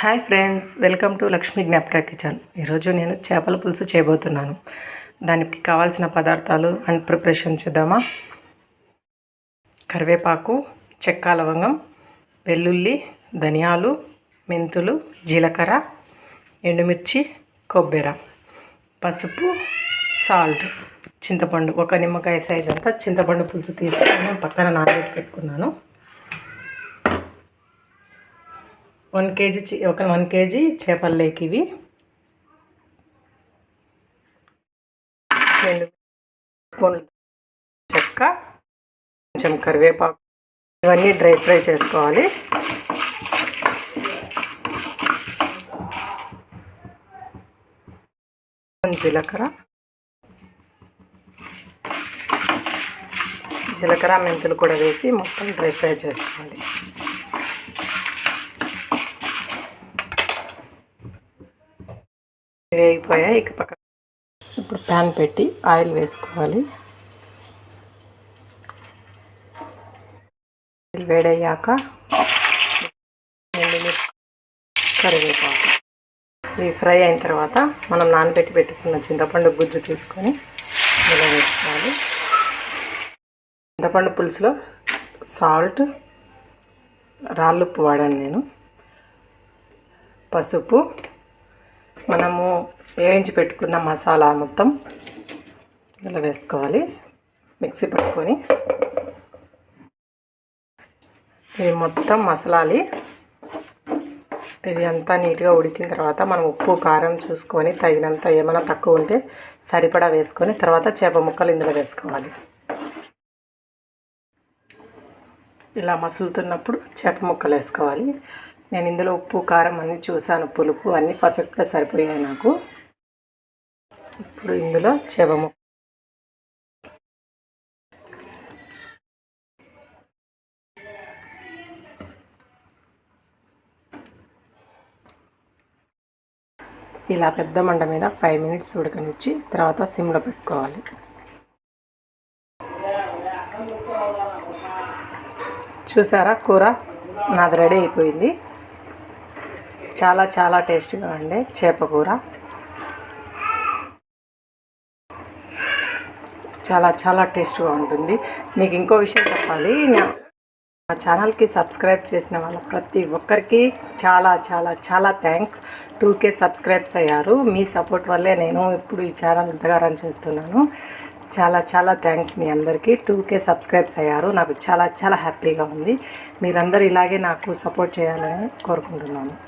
Hi friends welcome to Lakshmi Gnapaka kitchen. ఈరోజు నేను చేపల పులుసు చేయబోతున్నాను. దానికి కావాల్సిన పదార్థాలు అండ్ ప్రిపరేషన్ చేద్దామా? కరివేపాకు చెక్క లవంగం వెల్లుల్లి ధనియాలు మెంతులు జీలకర్ర ఎండుమిర్చి కొబ్బరి పసుపు సాల్ట్ చింతపండు. ఒక నిమ్మకాయ సైజ్ అంతా చింతపండు పులుసు తీసుకొని పక్కన నానబెట్టి పెట్టుకున్నాను వన్ కేజీ ఒక వన్ కేజీ చేపల లేక్ ఇవి. రెండు స్పూన్లు చెక్క కొంచెం కరివేపాకు ఇవన్నీ డ్రై ఫ్రై చేసుకోవాలి. జీలకర్ర. జీలకర్ర మెంతులు కూడా వేసి మొత్తం డ్రై ఫ్రై చేసుకోవాలి. వేగిపోయాయి. ఇక పక్క ఇప్పుడు ప్యాన్ పెట్టి ఆయిల్ వేసుకోవాలి. ఆయిల్ వేడయ్యాక కరివేపాకు. ఇవి ఫ్రై అయిన తర్వాత మనం నానబెట్టి పెట్టుకున్న చింతపండు గుజ్జు తీసుకొని ఇలా వేసుకోవాలి. చింతపండు పులుసులో సాల్ట్ రాళ్ళుప్పు వాడాను నేను. పసుపు మనము వేయించి పెట్టుకున్న మసాలా మొత్తం ఇలా వేసుకోవాలి. మిక్సీ పట్టుకొని ఇది మొత్తం మసాలాలి. ఇది అంతా నీట్గా ఉడికిన తర్వాత మనం ఉప్పు కారం చూసుకొని తగినంత ఏమైనా తక్కువ ఉంటే సరిపడా వేసుకొని తర్వాత చేప ముక్కలు ఇందులో వేసుకోవాలి. ఇలా మసులుతున్నప్పుడు చేప ముక్కలు వేసుకోవాలి. నేను ఇందులో ఉప్పు కారం అన్నీ చూసాను. పులుపు అన్నీ పర్ఫెక్ట్గా సరిపోయాయి నాకు. ఇప్పుడు ఇందులో చేప ముక్క ఇలా పెద్ద మంట మీద ఫైవ్ మినిట్స్ ఉడకనిచ్చి తర్వాత సిమ్లో పెట్టుకోవాలి. చూసారా కూర? నాది రెడీ అయిపోయింది. చాలా చాలా టేస్టీగా ఉండే చేప కూర. చాలా చాలా టేస్ట్గా ఉంటుంది. మీకు ఇంకో విషయం చెప్పాలి. మా ఛానల్కి సబ్స్క్రైబ్ చేసిన వాళ్ళ ప్రతి ఒక్కరికి చాలా చాలా చాలా థ్యాంక్స్. టూకే సబ్స్క్రైబ్స్ అయ్యారు. మీ సపోర్ట్ వల్లే నేను ఇప్పుడు ఈ ఛానల్ ఇంతగా రన్ చేస్తున్నాను. చాలా చాలా థ్యాంక్స్ మీ అందరికీ. టూకే సబ్స్క్రైబ్స్ అయ్యారు. నాకు చాలా చాలా హ్యాపీగా ఉంది. మీరందరూ ఇలాగే నాకు సపోర్ట్ చేయాలని కోరుకుంటున్నాను.